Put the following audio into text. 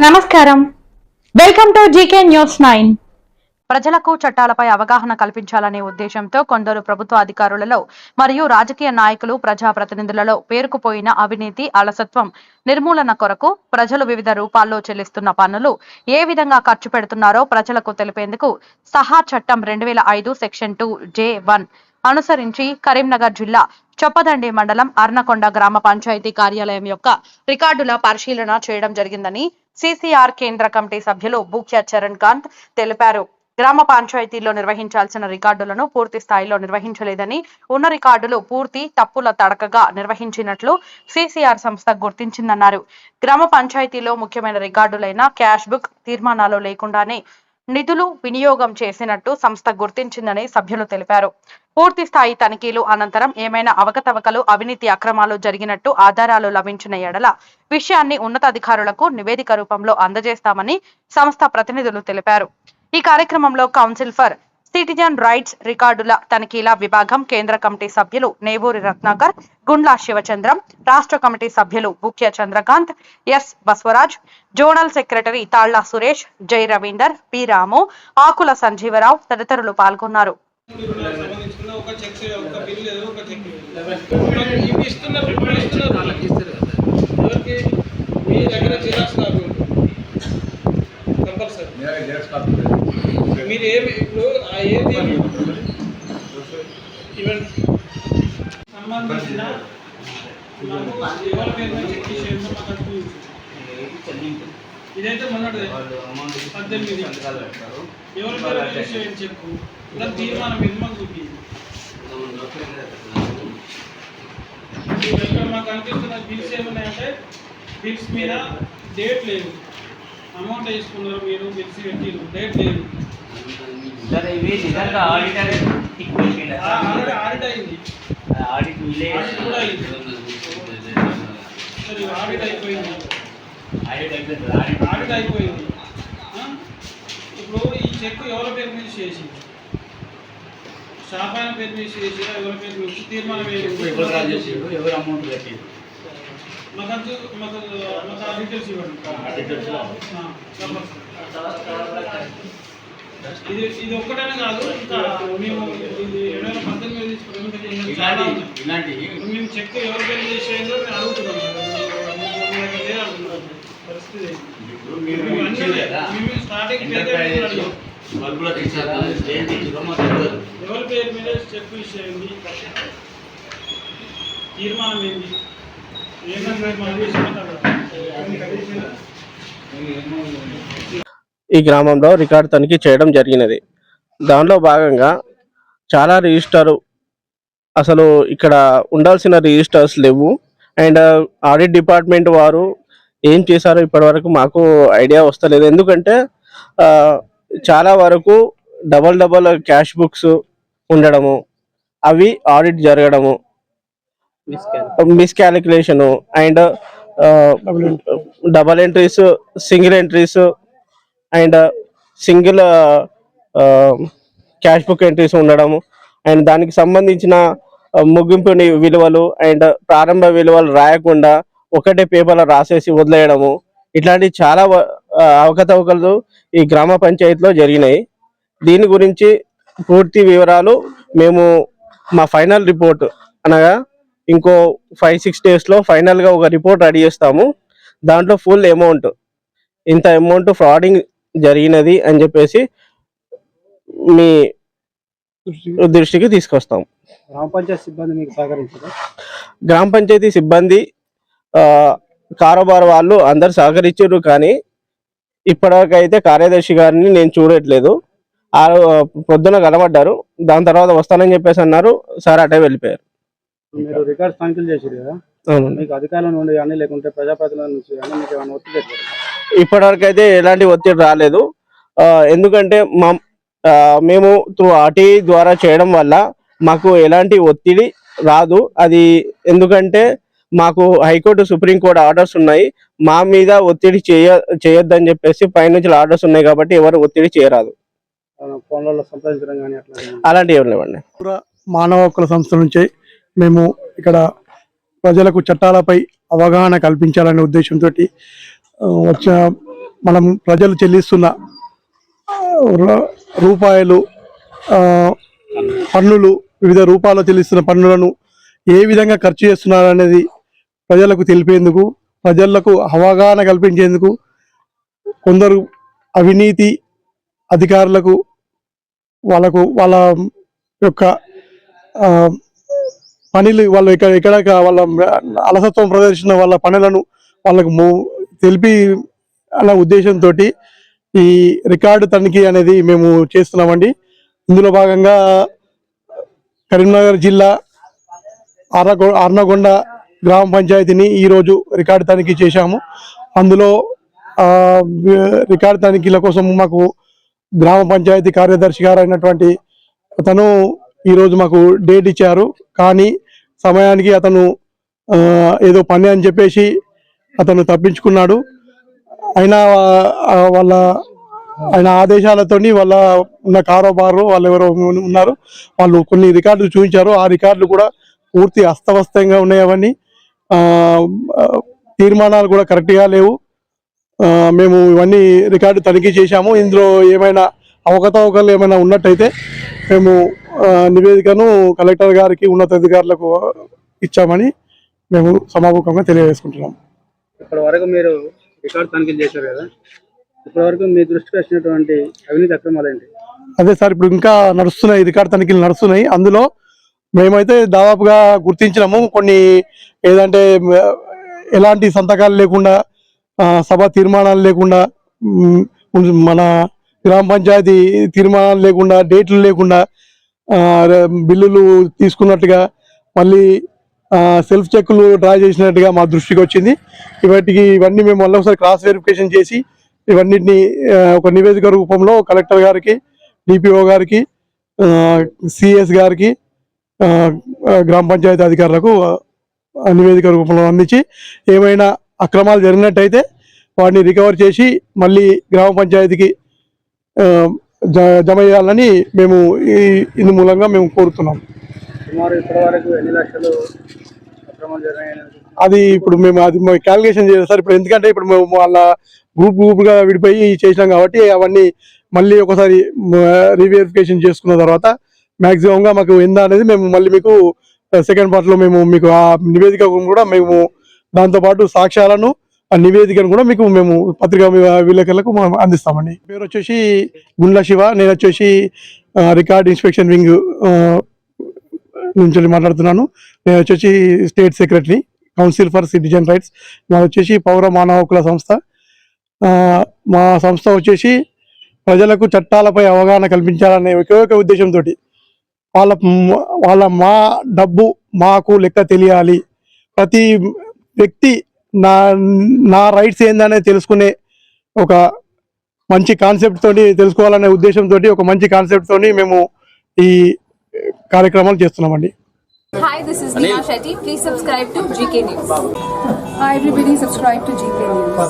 నమస్కారం. Welcome to GK news nine. ప్రజలకు చట్టాలపై అవగాహన కల్పించాలనే ఉద్దేశంతో కొందరు ప్రభుత్వ అధికారులలో మరియు రాజకీయ నాయకులు ప్రజాప్రతినిధులలో పేరుకుపోయిన అవినీతి అలసత్వం నిర్మూలన కొరకు ప్రజలు వివిధ రూపాల్లో చెల్లిస్తున్న పన్నులు ఏ విధంగా ఖర్చు పెడుతున్నారో ప్రజలకు తెలిపేందుకు సహా చట్టం రెండు వేల ఐదు సెక్షన్ టూ జే వన్ అనుసరించి కరీంనగర్ జిల్లా చొప్పదండి మండలం అర్నకొండ గ్రామ పంచాయతీ కార్యాలయం యొక్క రికార్డుల పరిశీలన చేయడం జరిగిందని సిసిఆర్ కేంద్ర కమిటీ సభ్యులు బూక్య చరణ్ కాంత్ తెలిపారు. గ్రామ పంచాయతీల్లో నిర్వహించాల్సిన రికార్డులను పూర్తి స్థాయిలో నిర్వహించలేదని ఉన్న రికార్డులు పూర్తి తప్పుల తడకగా నిర్వహించినట్లు సిసిఆర్ సంస్థ గుర్తించిందన్నారు. గ్రామ పంచాయతీలో ముఖ్యమైన రికార్డులైన క్యాష్ బుక్ తీర్మానాలు లేకుండానే నిధులు వినియోగం చేసినట్టు సంస్థ గుర్తించిందని సభ్యులు తెలిపారు. పూర్తి స్థాయి తనిఖీలు అనంతరం ఏమైనా అవకతవకలు అవినీతి అక్రమాలు జరిగినట్టు ఆధారాలు లభించిన ఎడల విషయాన్ని ఉన్నతాధికారులకు నివేదిక రూపంలో అందజేస్తామని సంస్థ ప్రతినిధులు తెలిపారు. ఈ కార్యక్రమంలో కౌన్సిల్ ఫర్ సిటిజన్ రైట్స్ రికార్డుల తనిఖీల విభాగం కేంద్ర కమిటీ సభ్యులు నేవూరి రత్నాకర్ గుండ్లా శివచంద్రం రాష్ట్ర కమిటీ సభ్యులు Bukya Chandrakanth S Baswaraj zonal secretary Talla Suresh Jai Ravinder P Ramu Akula Sanjeevarao తదితరులు పాల్గొన్నారు. ఒక చెక్ ఒక బిల్ లేదు ఒక చెక్ ఇవి ఇస్తున్నారు. ఇస్తున్నారు. ఎవరికి? మీ దగ్గర జిరాక్స్ కాపీ కంపల్సరీ. మీరు ఏమి ఇప్పుడు ఆ ఏది? ఇవ్వండి సంబంధించిన ఎవరి పేరు మీద చెక్ ఇచ్చేయండి మాకు అది చూపించండి. ఇదైతే మొన్నటిది. పద్దెనిమిది. ఎవరి పేరు చెప్పు దాని తీర్మానం మీద మాకు చూపించండి ఇక్కడ మాకు కనిపిస్తున్న బిల్స్ ఏమున్నాయంటే బిల్స్ మీద డేట్ లేదు. అమౌంట్ వేసుకున్నారు మీరు బిల్స్ పెట్టిరు. డేట్ లేదు. సరే ఇవి నిజంగా ఆడిటర్ ఆడిట్ అయింది. ఆడిట్ కూడా అయింది. సరే ఆడిట్ అయిపోయింది. ఆడిట్ అయిపోయింది? ఆడిట్ అయిపోయింది? ఇప్పుడు ఈ చెక్ ఎవరి పేరు మీద చేసింది? షాప్ ఆయన పేరు మీద చేసిరా ఎవరి పేరు మీద తీర్మానం ఎవరు రాజు వేయండి. చేసిండు ఎవరు అమౌంట్ పెట్టిండు మాకు మాకు మాకు ఆ డీటెయిల్స్ ఇవ్వండి. ఇది ఇది ఒక్కటనే కాదు ఇంకా మేము ఇది రెండు వేల పద్దెనిమిది తీసుకున్నాం ఇలాంటి మేము చెక్ ఎవరి పేరు చేసేదో మేము అడుగుతున్నాం. పరిస్థితి మేము స్టార్టింగ్ ఎంటర్ప్రైజెస్ అడిగాం. బల్బులకు ఇచ్చారు ఏంటి ఇచ్చారో మాకు తెలియదు పేరు మీద ఇచ్చేయండి తీర్మానం ఏంటి? ఈ గ్రామంలో రికార్డు తనిఖీ చేయడం జరిగినది. దానిలో భాగంగా చాలా రిజిస్టర్ అసలు ఇక్కడ ఉండాల్సిన రిజిస్టర్స్ లేవు. అండ్ ఆడిట్ డిపార్ట్మెంట్ వారు ఏం చేశారో ఇప్పటివరకు మాకు ఐడియా వస్తలేదు. ఎందుకంటే చాలా వరకు డబల్ డబల్ క్యాష్ బుక్స్ ఉండడము అవి audit జరగడము miscalculation and double entries single entries and single cash book entries ఉండడము. అండ్ దానికి సంబంధించిన ముగింపుని ముగింపు విలువలు అండ్ ప్రారంభ విలువలు రాయకుండా ఒకటే పేపర్లో రాసేసి వదిలేయడము. ఇట్లాంటి చాలా అవకతవకలు ఈ గ్రామ పంచాయతీలో జరిగినాయి. దీని గురించి పూర్తి వివరాలు మేము మా ఫైనల్ రిపోర్ట్ అనగా ఇంకో ఫైవ్ సిక్స్ డేస్లో ఫైనల్గా ఒక రిపోర్ట్ రెడీ చేస్తాము. దాంట్లో ఫుల్ అమౌంట్ ఇంత అమౌంట్ ఫ్రాడింగ్ జరిగినది అని చెప్పేసి మీ దృష్టికి తీసుకొస్తాం గ్రామ పంచాయతీ సిబ్బంది మీకు సహకరించారు? గ్రామ పంచాయతీ సిబ్బంది ఆ, కారోబార్ వాళ్ళు అందరు సహకరించారు కానీ ఇప్పటివరకు అయితే కార్యదర్శి గారిని నేను చూడట్లేదు. ఆ పొద్దున కనబడ్డారు. దాని తర్వాత వస్తానని చెప్పేసి అన్నారు. సార్ అటే వెళ్ళిపోయారు. మీరు రికార్డ్స్ తనిఖీలు చేశారు కదా? మీకు అధికారుల నుండి కానీ లేకుంటే ప్రజాప్రతినిధుల నుంచి కానీ మీకు ఏమైనా ఒత్తిడి ఇప్పటివరకు అయితే ఎలాంటి ఒత్తిడి రాలేదు. ఎందుకంటే మా మేము త్రూ ఆర్టీ ద్వారా చేయడం వల్ల మాకు ఎలాంటి ఒత్తిడి రాదు. అది ఎందుకంటే మాకు హైకోర్టు సుప్రీంకోర్టు ఆర్డర్స్ ఉన్నాయి. మా మీద ఒత్తిడి చేయ చేయొద్దని చెప్పేసి పైనుంచి ఆర్డర్స్ ఉన్నాయి కాబట్టి ఎవరు ఒత్తిడి చేయరాదు. ఫోన్లలో సంప్రదించడం కానీ అట్లా ఏమైనా? అలాంటివి ఏం లేవండి మానవ హక్కుల సంస్థ నుంచి మేము ఇక్కడ ప్రజలకు చట్టాలపై అవగాహన కల్పించాలనే ఉద్దేశంతో వచ్చిన మనం ప్రజలు చెల్లిస్తున్న రూపాయలు పన్నులు వివిధ రూపాల్లో చెల్లిస్తున్న పన్నులను ఏ విధంగా ఖర్చు చేస్తున్నారు అనేది ప్రజలకు తెలిపేందుకు ప్రజలకు అవగాహన కల్పించేందుకు కొందరు అవినీతి అధికారులకు వాళ్ళకు వాళ్ళ యొక్క పనులు వాళ్ళు ఇక్కడ ఇక్కడ వాళ్ళ అలసత్వం ప్రదర్శించిన వాళ్ళ పనులను వాళ్ళకు తెలిపి అన్న ఉద్దేశంతో ఈ రికార్డు తనిఖీ అనేది మేము చేస్తున్నామండి. ఇందులో భాగంగా కరీంనగర్ జిల్లా అర్రగొ అర్నగొండ గ్రామ పంచాయతీని ఈరోజు రికార్డు తనిఖీ చేశాము. అందులో రికార్డు తనిఖీల కోసం మాకు గ్రామ పంచాయతీ కార్యదర్శి గారు అయినటువంటి అతను ఈరోజు మాకు డేట్ ఇచ్చారు. కానీ సమయానికి అతను ఏదో పని అని చెప్పేసి అతను తప్పించుకున్నాడు. అయినా వాళ్ళ ఆయన ఆదేశాలతోని వాళ్ళ ఉన్న కారోబారు వాళ్ళు ఎవరో ఉన్నారు. వాళ్ళు కొన్ని రికార్డులు చూపించారు. ఆ రికార్డులు కూడా పూర్తి అస్తవ్యస్తంగా ఉన్నాయి అవన్నీ. తీర్మానాలు కూడా కరెక్ట్గా లేవు. మేము ఇవన్నీ రికార్డు తనిఖీ చేశాము. ఇందులో ఏమైనా అవకతవకలు ఏమైనా ఉన్నట్టయితే మేము నివేదికను కలెక్టర్ గారికి ఉన్నతాధికారులకు ఇచ్చామని మేము సమాపకంగా తెలియజేసుకుంటున్నాం. ఇప్పటి వరకు మీరు రికార్డు తనిఖీలు చేశారు కదా? ఇప్పటి వరకు మీ దృష్టికి వచ్చినటువంటి అవినీతి అక్రమాలు ఏంటి? అదే సార్ ఇప్పుడు ఇంకా నడుస్తున్నాయి రికార్డ్ తనిఖీలు నడుస్తున్నాయి. అందులో మేమైతే దాదాపుగా గుర్తించినాము. కొన్ని ఏదంటే ఎలాంటి సంతకాలు లేకుండా సభ తీర్మానాలు లేకుండా మన గ్రామ పంచాయతీ తీర్మానాలు లేకుండా డేట్లు లేకుండా బిల్లులు తీసుకున్నట్టుగా మళ్ళీ సెల్ఫ్ చెక్లు డ్రా చేసినట్టుగా మా దృష్టికి వచ్చింది. ఇవాటికి ఇవన్నీ మేము మళ్ళీ ఒకసారి క్రాస్ వెరిఫికేషన్ చేసి ఇవన్నిటిని ఒక నివేదిక రూపంలో కలెక్టర్ గారికి డిపిఓ గారికి సిఎస్ గారికి గ్రామ పంచాయతీ అధికారులకు నివేదిక రూపంలో అందించి ఏమైనా అక్రమాలు జరిగినట్టయితే వాటిని రికవర్ చేసి మళ్ళీ గ్రామ పంచాయతీకి జమ చేయాలని మేము ఈ ఇందు మూలంగా మేము కోరుతున్నాం. సుమారు ఎన్ని లక్షలు అది ఇప్పుడు మేము అది క్యాలిక్యులేషన్ చేయాలి సార్. ఇప్పుడు ఎందుకంటే ఇప్పుడు మేము వాళ్ళ గ్రూప్ గ్రూప్గా విడిపోయి చేసినాం కాబట్టి అవన్నీ మళ్ళీ ఒకసారి రీవెరిఫికేషన్ చేసుకున్న తర్వాత మాక్సిమం గా మాకు ఎంత అనేది మేము మళ్ళీ మీకు సెకండ్ పార్ట్లో మేము మీకు ఆ నివేదిక కూడా మేము దాంతోపాటు సాక్ష్యాలను ఆ నివేదికను కూడా మీకు మేము పత్రికా విలేకరులకు మనం అందిస్తామండి. పేరు వచ్చేసి గుండ్ల శివ నేను వచ్చేసి రికార్డ్ ఇన్స్పెక్షన్ వింగ్ నుంచి మాట్లాడుతున్నాను. నేను వచ్చేసి state secretary council for citizen rights. మాది వచ్చేసి పౌర మానవ హక్కుల సంస్థ. మా సంస్థ వచ్చేసి ప్రజలకు చట్టాలపై అవగాహన కల్పించాలనే ఒకే ఒక ఉద్దేశంతో వాళ్ళ వాళ్ళ మా డబ్బు మాకు లెక్క తెలియాలి. ప్రతి వ్యక్తి నా నా రైట్స్ ఏందనేది తెలుసుకునే ఒక మంచి కాన్సెప్ట్ తోటి తెలుసుకోవాలనే ఉద్దేశంతో ఒక మంచి కాన్సెప్ట్ తోని మేము ఈ కార్యక్రమాలు చేస్తున్నామండి Hi, this is Neha Shetty. Please subscribe to GK News. Hi everybody, subscribe to GK News.